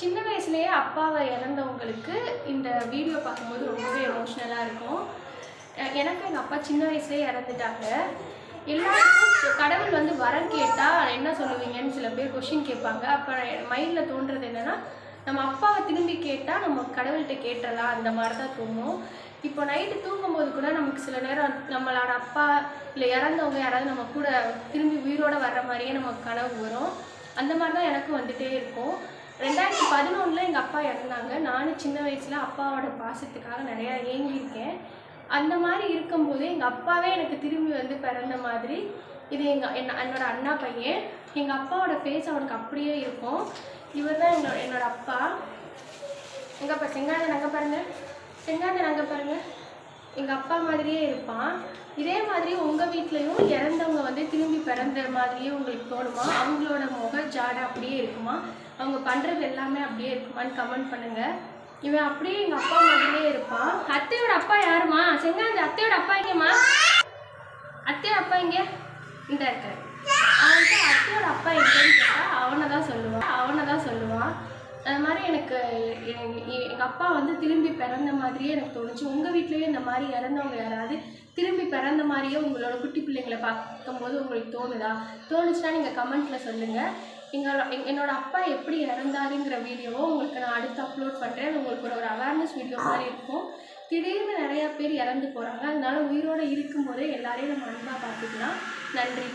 சின்ன வயசுலேயே அப்பாவை இழந்தவங்களுக்கு இந்த வீடியோ பார்க்கும்போது ரொம்பவே எமோஷ்னலாக இருக்கும். எனக்கு எங்கள் அப்பா சின்ன வயசுலேயே இறந்துட்டாங்க. எல்லாருக்கும் கடவுள் வந்து வரம் கேட்டால் என்ன சொல்லுவீங்கன்னு சில பேர் கொஷின் கேட்பாங்க. அப்போ மைண்டில் தோன்றது என்னென்னா நம்ம அப்பாவை திரும்பி கேட்டால் நம்ம கடவுள்கிட்ட கேட்டலாம் அந்த மாதிரி தான் தோணும். இப்போ நைட்டு தூங்கும்போது கூட நமக்கு சில நேரம் நம்மளோட அப்பா இல்லை இறந்தவங்க யாராவது நம்ம கூட திரும்பி உயிரோட வர்ற மாதிரியே நமக்கு கனவு வரும். அந்த மாதிரி தான் எனக்கும் வந்துகிட்டே இருக்கும். ரெண்டாயிரத்தி பதினொன்றில் எங்கள் அப்பா இறந்தாங்க. நானும் சின்ன வயசில் அப்பாவோட பாசத்துக்காக நிறையா ஏங்கியிருக்கேன். அந்த மாதிரி இருக்கும்போது எங்கள் அப்பாவே எனக்கு திரும்பி வந்து பிறந்த மாதிரி. இது எங்கள் என்ன என்னோட அண்ணா பையன். எங்கள் அப்பாவோட ஃபேஸ் அவனுக்கு அப்படியே இருக்கும். இவர் தான் என்னோட என்னோட அப்பா. எங்கள் அப்பா செங்காண்டன் அங்கே பாருங்க. செங்காண்டன் அங்கே பாருங்க. எங்கள் அப்பா மாதிரியே இருப்பான். இதே மாதிரி உங்கள் வீட்லேயும் இறந்தவங்க வந்து திரும்பி பிறந்த மாதிரியே உங்களுக்கு தோணுமா? அவங்களோட முக ஜாடை அப்படியே இருக்குமா? அவங்க பண்ணுறது எல்லாமே அப்படியே இருக்குமான்னு கமெண்ட் பண்ணுங்கள் இவன் அப்படியே எங்கள் அப்பா மாதிரியே இருப்பான் அத்தையோட அப்பா யாருமா? செங்காந்தி அத்தையோட அப்பா எங்கேம்மா? அத்தையோட அப்பா எங்கே? இந்த இருக்க அவன்கிட்ட அத்தையோட அப்பா எங்கேன்னு கேட்டால் அவனை தான் சொல்லுவான். அவனை தான் சொல்லுவான். அது மாதிரி எனக்கு எங்கள் அப்பா வந்து திரும்பி பிறந்த மாதிரியே எனக்கு தோணுச்சு. உங்கள் வீட்லேயே இந்த மாதிரி இறந்தவங்க யாராவது திரும்பி பிறந்த மாதிரியே உங்களோட குட்டி பிள்ளைங்களை பார்க்கும்போது உங்களுக்கு தோணுதா? தோணுச்சுன்னா நீங்கள் கமெண்ட்டில் சொல்லுங்கள் எங்களோட எங்- என்னோட அப்பா எப்படி இறந்தாருங்கிற வீடியோவை உங்களுக்கு நான் அடுத்து அப்லோட் பண்ணுறேன் உங்களுக்கு ஒரு ஒரு அவேர்னஸ் வீடியோ மாதிரி இருக்கும். திடீர்னு நிறையா பேர் இறந்து போகிறாங்க அதனால உயிரோடு இருக்கும்போதே எல்லாரையும் நம்ம அன்பாக பார்த்துக்கலாம். நன்றி.